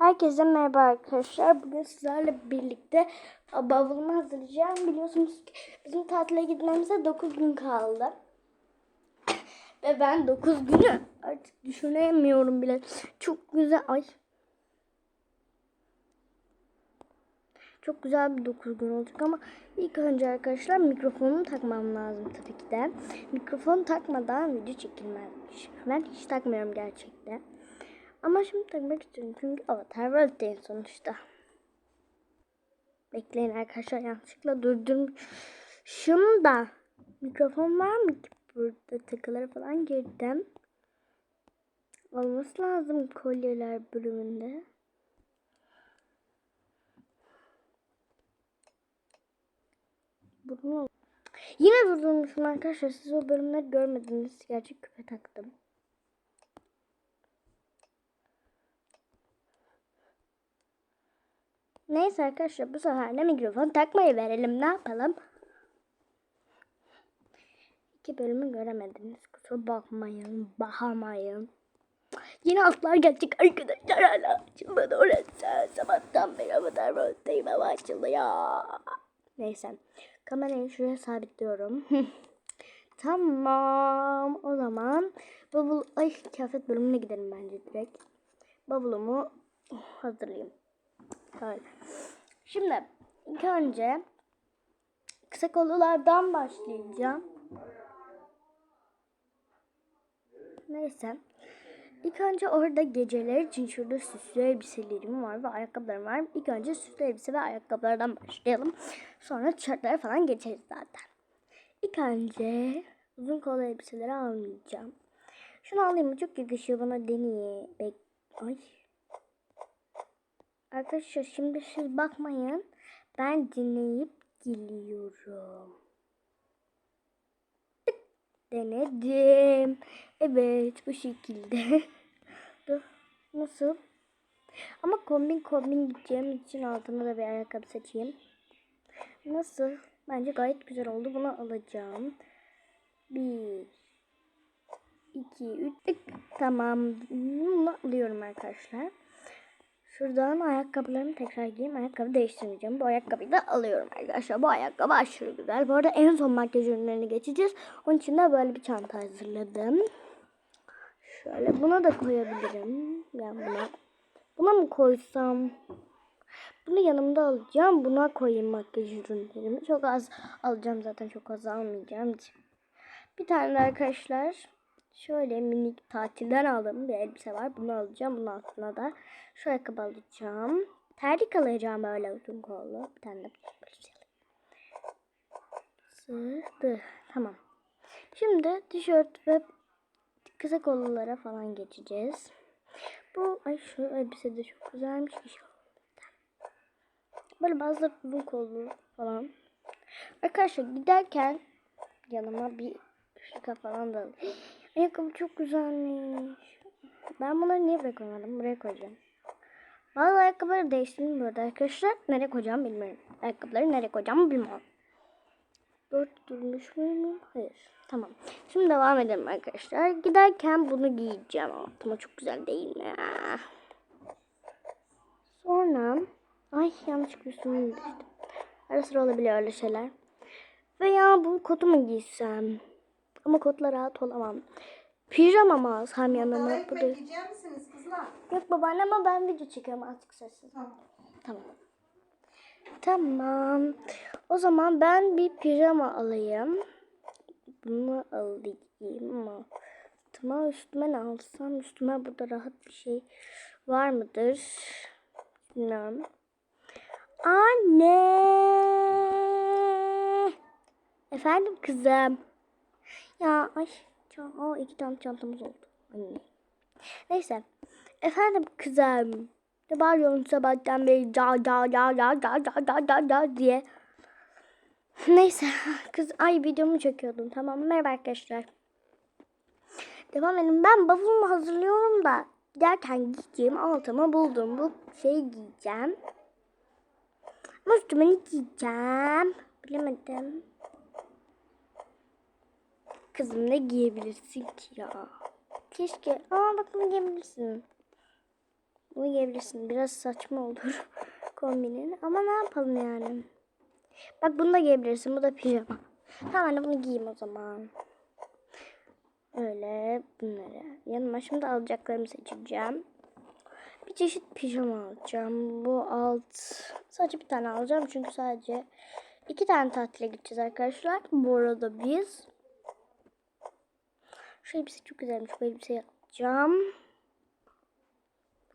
Herkese merhaba arkadaşlar. Bugün sizlerle birlikte bavulumu hazırlayacağım. Biliyorsunuz ki bizim tatile gitmemize 9 gün kaldı. Ve ben 9 günü artık düşünemiyorum bile. Çok güzel. Ay. Çok güzel bir 9 gün olacak ama ilk önce arkadaşlar mikrofonumu takmam lazım tabii ki de. Mikrofon takmadan video çekilmezmiş. Ben hiç takmıyorum gerçekten. Ama şimdi takmak istiyorum çünkü Avatar World'deyim sonuçta. Bekleyin arkadaşlar yanlışlıkla durdurmuşum da. Mikrofon var mı ki burada takılara falan girdim. Olması lazım kolyeler bölümünde. Bunu Yine durdurmuşum arkadaşlar. Siz o bölümleri görmediniz. Gerçek küpe taktım. Neyse arkadaşlar bu sefer de mikrofon takmayı verelim. Ne yapalım? İki bölümü göremediniz. Kusura bakmayın. Bahamayın. Yine atlar gelecek arkadaşlar hala açılmadı orası. Sabahtan beri avatar role'dayım ama açılıyor. Neyse. Kamerayı şuraya sabitliyorum. tamam. O zaman bavul... Ay kıyafet bölümüne gidelim bence direkt. Bavulumu hazırlayayım. Böyle. Şimdi ilk önce kısa kollulardan başlayacağım. Neyse. İlk önce orada geceler için şurada süslü elbiselerim var ve ayakkabılarım var. İlk önce süslü elbise ve ayakkabılardan başlayalım. Sonra tişörtlere falan geçeriz zaten. İlk önce uzun kollu elbiseleri almayacağım. Şunu alayım mı? Çok yakışıyor bana deneye. Bek Ay. Arkadaşlar şimdi siz bakmayın. Ben dinleyip geliyorum. Tık, Denedim. Evet bu şekilde. Nasıl? Ama kombin kombin gideceğim için altıma da bir ayakkabı seçeyim. Nasıl? Bence gayet güzel oldu. Bunu alacağım. Bir, iki, üç. tık. Tamam. Bunu alıyorum arkadaşlar. Şuradan ayakkabılarımı tekrar giyeyim. Ayakkabı değiştirmeyeceğim. Bu ayakkabıyı da alıyorum arkadaşlar. Bu ayakkabı aşırı güzel. Bu arada en son makyaj ürünlerini geçeceğiz. Onun için de böyle bir çanta hazırladım. Şöyle buna da koyabilirim. Ben buna. Buna mı koysam? Bunu yanımda alacağım. Buna koyayım makyaj ürünlerimi. Çok az alacağım zaten. Çok az almayacağım. Bir tane de arkadaşlar şöyle minik tatilden aldığım bir elbise var. Bunu alacağım. Bunun altına da şu ayakkabı alacağım. Terlik alacağım böyle uzun kollu. Bir tane de. Sığdı. Tamam. Şimdi tişört ve kısa kollulara falan geçeceğiz. Bu ay şu elbise de çok güzelmiş. Böyle bazıları uzun kollu falan. Arkadaşlar giderken yanıma bir şaka falan da. Ayakkabı çok güzelmiş. Ben bunları niye buraya koymadım? Buraya koyacağım. Bazı ayakkabıları değiştirdim burada arkadaşlar. Nereye koyacağım bilmiyorum. Ayakkabıları nereye koyacağımı bilmiyorum. Dört durmuş muyum? Hayır. Tamam. Şimdi devam edelim arkadaşlar. Giderken bunu giyeceğim. Altıma çok güzel değil mi? Sonra ay yanlışlıkla üstüme düştüm. Ara sıra olabiliyor öyle şeyler. Veya bu kotu mu giysem? Ama kotla rahat olamam. Pijama mı alsam yanıma? Bu da... yiyecek misiniz kızlar? Yok babaanne ama ben video çekiyorum artık sessiz. Tamam. Tamam. Tamam. O zaman ben bir pijama alayım. Bunu alayım ama Tamam üstüme ne alsam? Üstüme burada rahat bir şey var mıdır? Bilmiyorum. Anne! Efendim kızım. Ya ay o iki tane çantamız oldu. Anne. Neyse. Efendim kızım. Ne bağırıyorsun sabahtan beri ca ca ca ca ca ca ca ca ca diye. Neyse kız ay videomu çekiyordum tamam merhaba arkadaşlar. Devam edelim ben bavulumu hazırlıyorum da giderken giyeceğim altıma buldum bu şeyi giyeceğim. Ama üstüme ne giyeceğim bilemedim. Kızım ne giyebilirsin ki ya? Keşke. Aa bak bunu giyebilirsin. Bunu giyebilirsin. Biraz saçma olur kombinin. Ama ne yapalım yani. Bak bunu da giyebilirsin. Bu da pijama. Tamam anne bunu giyeyim o zaman. Öyle bunları. Yanıma şimdi alacaklarımı seçeceğim. Bir çeşit pijama alacağım. Bu alt. Sadece bir tane alacağım. Çünkü sadece iki tane tatile gideceğiz arkadaşlar. Bu arada biz. Şu elbise çok güzelmiş. Bu elbise yapacağım.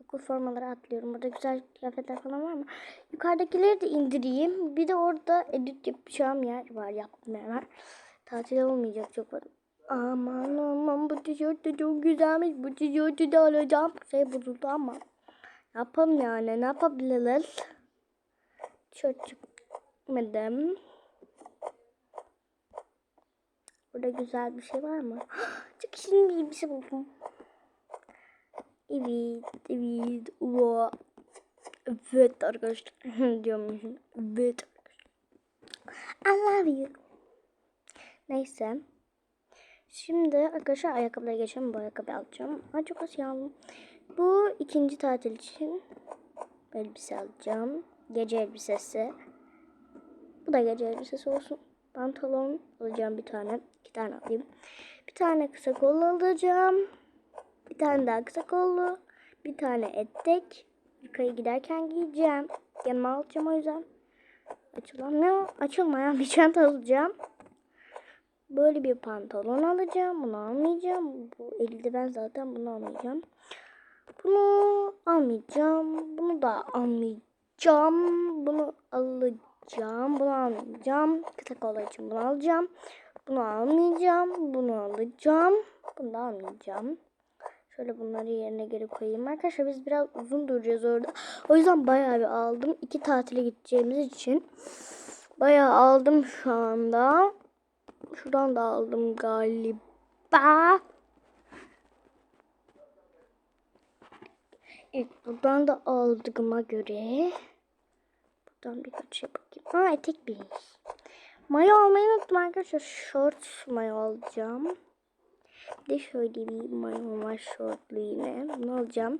Okul formaları atlıyorum. Burada güzel kıyafetler falan var mı? Yukarıdakileri de indireyim. Bir de orada edit yapacağım yer var. Yaptım var. Tatil olmayacak çok var. Aman aman bu tişört de çok güzelmiş. Bu tişörtü de alacağım. Şey bozuldu ama. Yapalım yani. Ne yapabiliriz? Tişört çıkmadım. Burada güzel bir şey var mı? Şirin bir elbise buldum. Evet, evet. Wow. Evet arkadaşlar. Diyormuşum. Evet. I love you. Neyse. Şimdi arkadaşlar ayakkabılara geçelim. Bu ayakkabı alacağım. Ay çok az yağlı. Bu ikinci tatil için elbise alacağım. Gece elbisesi. Bu da gece elbisesi olsun. Pantolon alacağım bir tane. iki tane alayım. Bir tane kısa kollu alacağım. Bir tane daha kısa kollu. Bir tane etek. Yukarı giderken giyeceğim. Yanıma alacağım o yüzden. Açılamıyor. Açılmayan bir çanta alacağım. Böyle bir pantolon alacağım. Bunu almayacağım. Bu eldiven zaten bunu almayacağım. Bunu almayacağım. Bunu da almayacağım. Bunu alacağım. Bunu almayacağım. Kısa kola için bunu alacağım. Bunu almayacağım. Bunu alacağım. Bunu da almayacağım. Şöyle bunları yerine geri koyayım. Arkadaşlar biz biraz uzun duracağız orada. O yüzden bayağı bir aldım. İki tatile gideceğimiz için. Bayağı aldım şu anda. Şuradan da aldım galiba. Evet buradan da aldığıma göre. Buradan birkaç şey bakayım. Aa etek bir. Mayo almayı unuttum arkadaşlar. Short mayo alacağım. De şöyle bir mayo var şortlu yine. Bunu alacağım.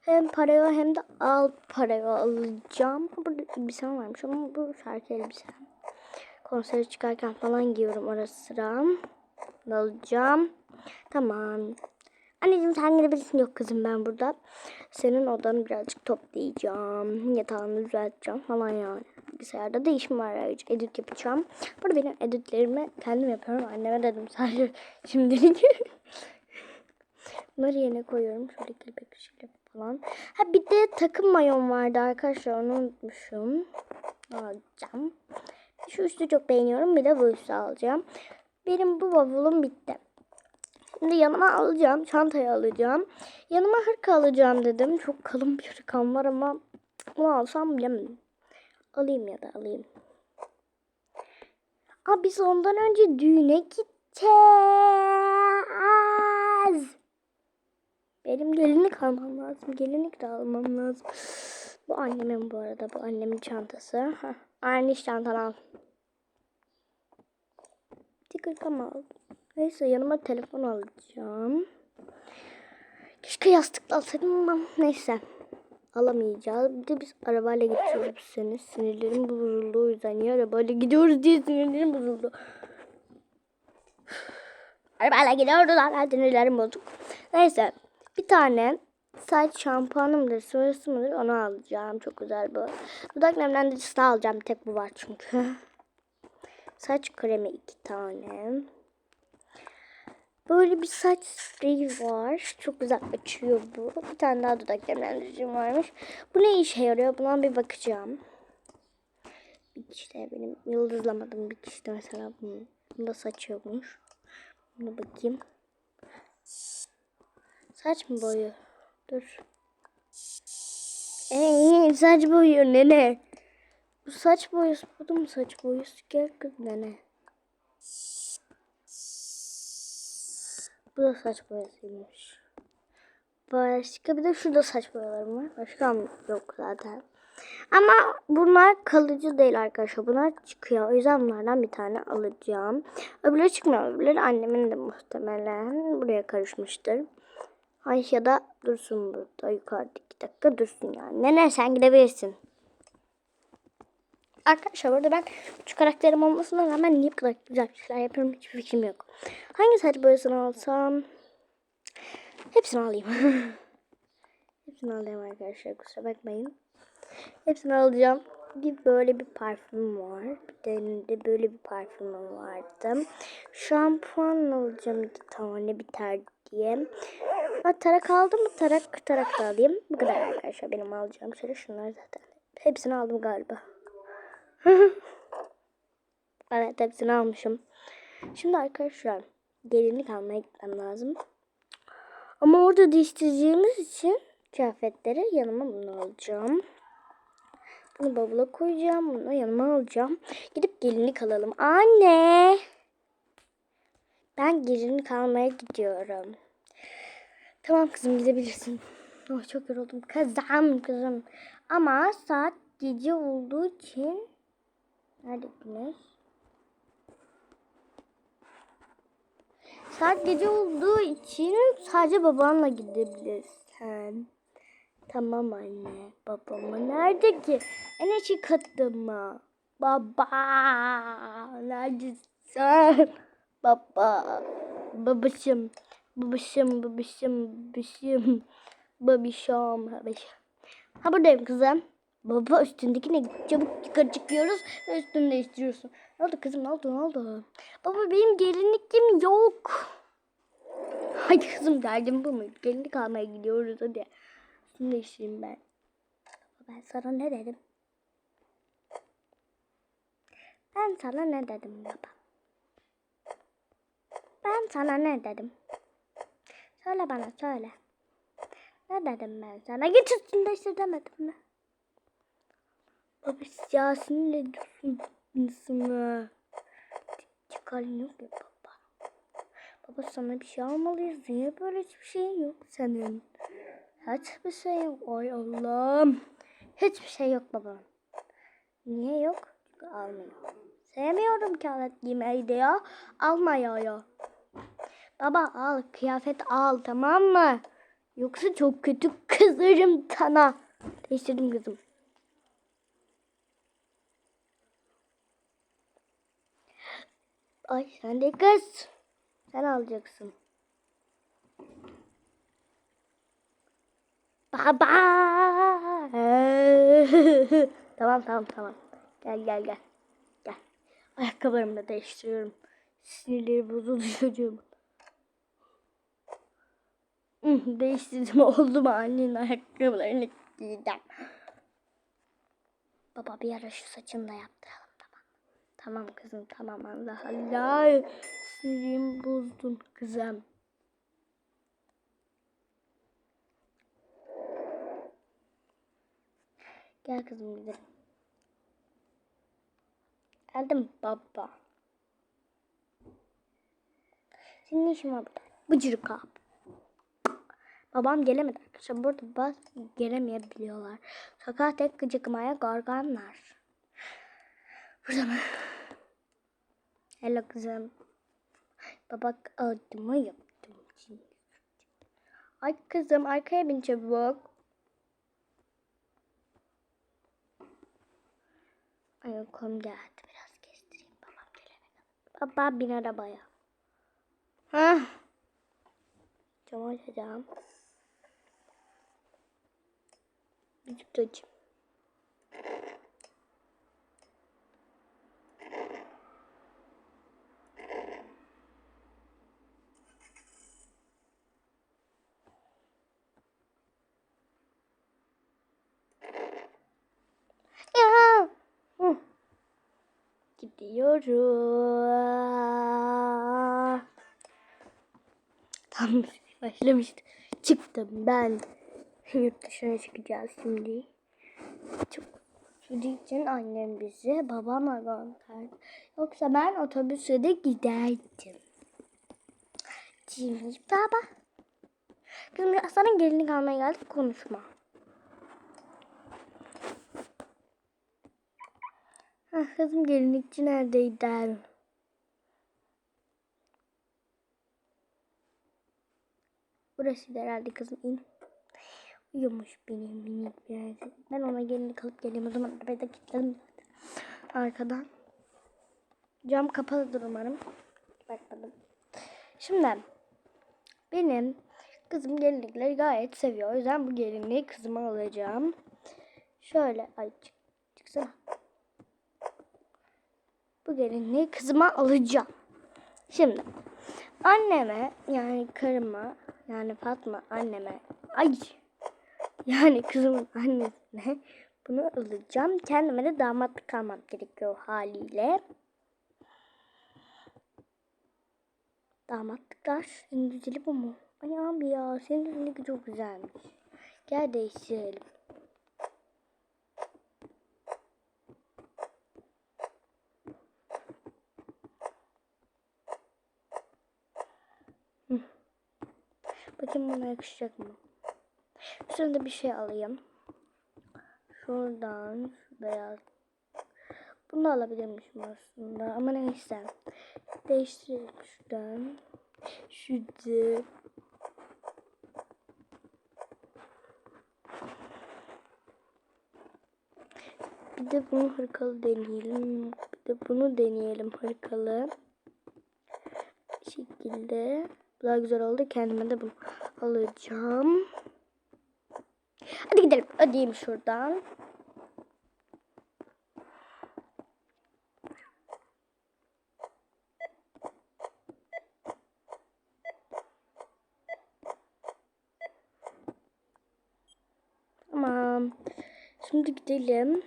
Hem paraya hem de al paraya alacağım. Burada elbisem varmış ama bu şarkı elbisem. Konsere çıkarken falan giyiyorum ara sıra. Alacağım. Tamam. Anneciğim sen gidebilirsin. Yok kızım ben burada. Senin odanı birazcık toplayacağım. Yatağını düzelteceğim falan yani. Bilgisayarda da işim var ayrıca. Edit yapacağım. Burada benim editlerimi kendim yapıyorum. Anneme dedim sadece şimdilik. Bunları yerine koyuyorum. Şöyle kelebek şöyle falan. Ha bir de takım mayon vardı arkadaşlar. Onu unutmuşum. Alacağım. Şu üstü çok beğeniyorum. Bir de bu üstü alacağım. Benim bu bavulum bitti. Şimdi yanıma alacağım. Çantayı alacağım. Yanıma hırka alacağım dedim. Çok kalın bir hırkam var ama bunu alsam bilemedim. Alayım ya da alayım. Aa, biz ondan önce düğüne gideceğiz. Benim gelinlik almam lazım. Gelinlik de almam lazım. Bu annemin bu arada. Bu annemin çantası. Heh, aynı çantan al. Tıkırkam aldım. Neyse yanıma telefon alacağım. Keşke yastıkla alsaydım ama neyse. Alamayacağız. Bir de biz arabayla gidiyoruz bu. Sinirlerim bozuldu o yüzden. Niye arabayla gidiyoruz diye sinirlerim bozuldu. arabayla gidiyoruz hala sinirlerim bozuk. Neyse. Bir tane saç şampuanı mıdır, sıvısı mıdır onu alacağım. Çok güzel bu. Dudak nemlendiricisi de alacağım. Tek bu var çünkü. Saç kremi iki tane. Böyle bir saç spreyi var. Çok güzel açıyor bu. Bir tane daha dudak nemlendiricim varmış. Bu ne işe yarıyor? Buna bir bakacağım. İşte benim yıldızlamadım bir işte mesela bunu. Bunda saç yokmuş. Buna bakayım. Saç mı boyu? Dur. Eee saç boyuyor nene. Bu saç boyası. Bu da mı saç boyası? Gel kız nene. Bu da saç boyasıymış. Başka bir de şurada saç boyalarım var. Başka yok zaten. Ama bunlar kalıcı değil arkadaşlar. Bunlar çıkıyor. O yüzden bunlardan bir tane alacağım. Öbürleri çıkmıyor. Öbürleri annemin de muhtemelen buraya karışmıştır. Ayşe da dursun burada yukarıda iki dakika dursun yani. Nene sen gidebilirsin. Arkadaşlar burada ben üç karakterim olmasına rağmen niye bu kadar güzel şeyler yapıyorum hiçbir fikrim yok. Hangi saç boyasını alsam? Hepsini alayım. Hepsini alayım arkadaşlar kusura bakmayın. Hepsini alacağım. Bir böyle bir parfüm var. Bir de böyle bir parfümüm vardı. Şampuan alacağım iki tane biter diye. Ha, tarak aldım mı? Tarak, tarak da alayım. Bu kadar arkadaşlar benim alacağım. Şöyle şunlar zaten. Hepsini aldım galiba. evet hepsini almışım. Şimdi arkadaşlar gelinlik almaya gitmem lazım. Ama orada değiştireceğimiz için kıyafetleri yanıma bunu alacağım. Bunu bavula koyacağım. Bunu yanıma alacağım. Gidip gelinlik alalım. Anne! Ben gelinlik almaya gidiyorum. Tamam kızım gidebilirsin. Oh, çok yoruldum. Kızım kızım. Ama saat gece olduğu için Nerede güneş? Saat gece olduğu için sadece babanla gidebilirsin. Tamam anne. Babamı nerede ki? En açık kattıma. Baba. Neredesin? Baba. Babacım. Babacım, babacım, babacım. Babişom, babişom. Ha buradayım kızım. Baba üstündeki ne? Çabuk yukarı çıkıyoruz ve üstünü değiştiriyorsun. Ne oldu kızım ne oldu ne oldu? Baba benim gelinlikim yok. Hadi kızım derdim bu mu? Gelinlik almaya gidiyoruz hadi. Üstünü değiştireyim ben. Ben sana ne dedim? Ben sana ne dedim baba? Ben sana ne dedim? Söyle bana söyle. Ne dedim ben sana? Git üstünü değiştir demedim mi? Baba ya sinirle dursun insana. Çıkarın yok ya baba. Baba sana bir şey almalıyız. Niye böyle hiçbir şey yok senin? Hiçbir şey yok. Ay Allah'ım. Hiçbir şey yok baba. Niye yok? Çünkü almıyor. Sevmiyorum kıyafet giymeyi de ya. Alma ya ya. Baba al kıyafet al tamam mı? Yoksa çok kötü kızarım sana. Değiştirdim kızım. Ay sen de kız. Sen alacaksın. Baba. tamam tamam tamam. Gel gel gel. Gel. Ayakkabılarımı da değiştiriyorum. Sinirleri bozuldu çocuğum. Değiştirdim oldu mu annenin ayakkabılarını giyeceğim. Baba bir ara şu saçını da yaptıralım tamam. Kızım tamam Allah Allah. Sinirimi bozdun kızım. Gel kızım gidelim. Geldim baba. Senin ne işin var burada? Bıcırık abi. Babam gelemedi arkadaşlar. Burada bas gelemeyebiliyorlar. Sokağa tek gıcıkmaya garganlar. Burada mı? Hello kızım. Babak adımı yaptım. Ay kızım arkaya bin çabuk. Ay uykum geldi. Biraz kestireyim. Babam gelene. Baba bin arabaya. Hah. Camı açacağım. Bir tutacağım. Ya. Gidiyorum. Tam başlamıştı. Çıktım ben. Yurt dışına çıkacağız şimdi. Çok Çocuk için annem bizi babamla gönderdi. Yoksa ben otobüse de giderdim. Cimri baba. Kızım sana gelinlik almaya geldik konuşma. Ah, kızım gelinlikçi neredeydi? Burası herhalde kızım in. Uyumuş benim minik biraz. Ben ona gelinlik alıp geleyim. O zaman arabaya da kilitledim. Arkadan. Cam kapalıdır umarım. Bakmadım. Şimdi benim kızım gelinlikleri gayet seviyor. O yüzden bu gelinliği kızıma alacağım. Şöyle ay çık, çıksana. Bu gelinliği kızıma alacağım. Şimdi anneme yani karıma yani Fatma anneme ay yani kızımın annesine bunu alacağım. Kendime de damatlık almam gerekiyor haliyle. Damatlıklar senin güzeli bu mu? Ay abi ya senin üzerindeki çok güzelmiş. Gel değiştirelim. Hı. Bakayım buna yakışacak mı? Şurada bir şey alayım. Şuradan şu beyaz. Bunu da alabilirmişim aslında ama neyse. Değiştirelim şuradan. Şurada. Bir de bunu hırkalı deneyelim. Bir de bunu deneyelim hırkalı. Bir şekilde. Bu daha güzel oldu. Kendime de bunu alacağım. Hadi gidelim. Ödeyeyim şuradan. Tamam. Şimdi gidelim.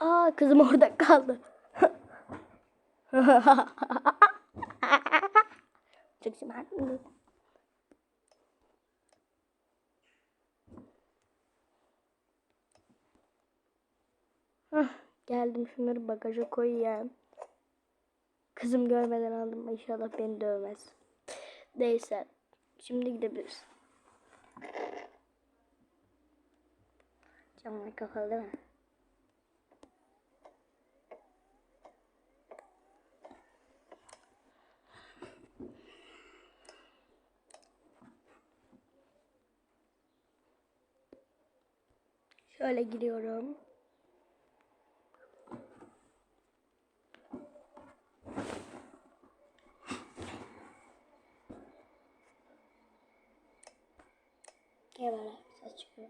Aa kızım orada kaldı. Çok şımartlı. Hah, geldim şunları bagaja koyayım. Kızım görmeden aldım. İnşallah beni dövmez. Neyse. Şimdi gidebiliriz. Camlar kapalı değil mi? Şöyle giriyorum. Gel böyle ses çıkıyor.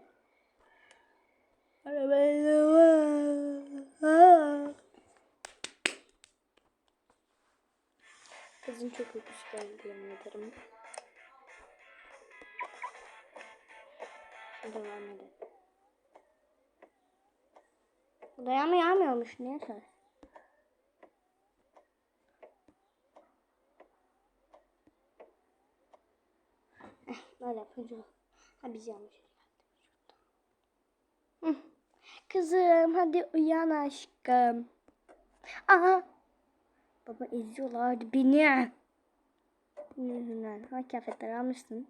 Kızın çok uykusu geldi yemin ederim. Devam edelim. Dayanma yağmıyormuş. Niye sor? Eh, böyle yapınca. Ha biz yanlış. Kızım hadi uyan aşkım. Aha. Baba eziyorlardı beni. Yüzünden. Ha kıyafetleri almışsın.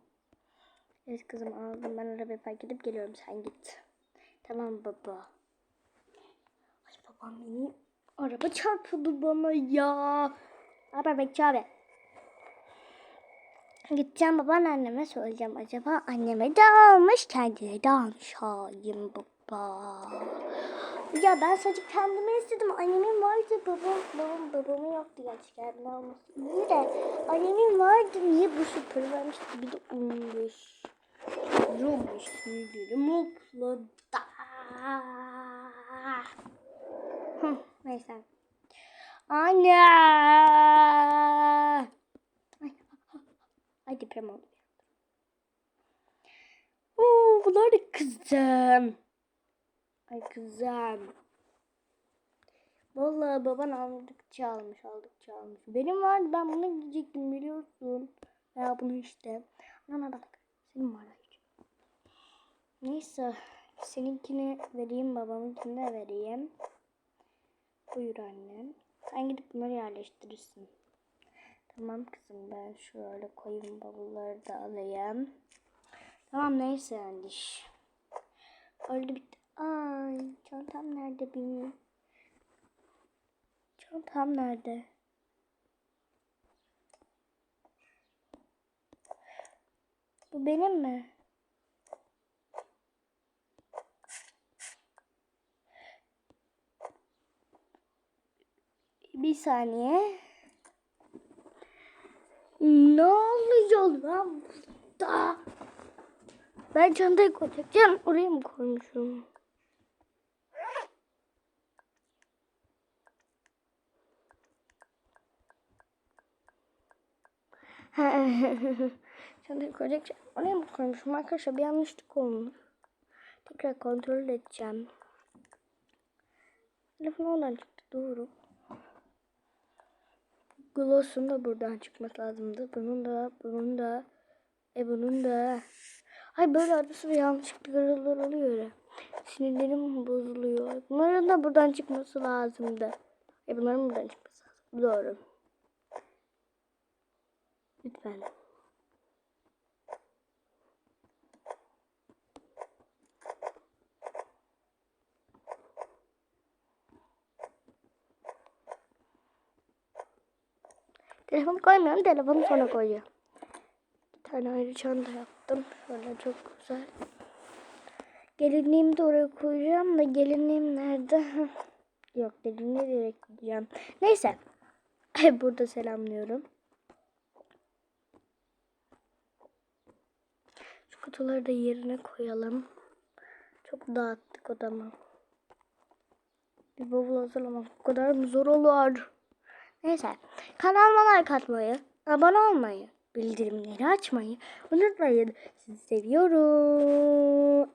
Evet kızım aldım. Ben arabayı fark edip geliyorum. Sen git. Tamam baba. Beni araba çarpıldı bana ya. Bekçi abi. Gideceğim babaanneme söyleyeceğim. Acaba anneme de almış, kendine de almış. Hain baba. Ya ben sadece kendime istedim. Annemin vardı. Babam, babam, babamın yoktu gerçi kendine alması. İyi de annemin vardı. Niye bu süpürü vermişti? Bir de olmuş. Olmuş. Sinirlerim hopladı. Hı, neyse. Anne. Ay, ay deprem oldu. Oo, bunlar da kızım. Ay kızım. Vallahi baban aldıkça almış aldıkça almış. Benim vardı ben bunu giyecektim biliyorsun. Ya bunu işte. Ana bak. Senin var hiç. Neyse. Seninkini vereyim babamınkini de vereyim. Buyur annem. Sen gidip bunları yerleştirirsin. Tamam kızım ben şöyle koyayım bavulları da alayım. Tamam neyse yani iş. Bitti. Ay çantam nerede benim? Çantam nerede? Bu benim mi? Bir saniye. Ne oluyor lan burada? Ben çantayı koyacağım. Oraya mı koymuşum? çantayı koyacağım. Oraya mı koymuşum? Arkadaşlar bir yanlışlık olmuş. Tekrar kontrol edeceğim. Telefon oradan çıktı. Doğru. Gloss'un da buradan çıkması lazımdı. Bunun da, bunun da, e bunun da. Ay böyle arası bir yanlışlıklar oluyor ya. Sinirlerim bozuluyor. Bunların da buradan çıkması lazımdı. E bunların buradan çıkması lazım. Doğru. Lütfen. Telefonu koymuyorum. Telefonu sonra koyuyorum. Bir tane ayrı çanta yaptım. Şöyle çok güzel. Gelinliğimi de oraya koyacağım da gelinliğim nerede? Yok gelinliği direkt gideceğim. Neyse. Burada selamlıyorum. Şu kutuları da yerine koyalım. Çok dağıttık odamı. Bir bavul hazırlamak bu kadar mı zor olur? Neyse. Kanalıma like atmayı, abone olmayı, bildirimleri açmayı unutmayın. Sizi seviyorum.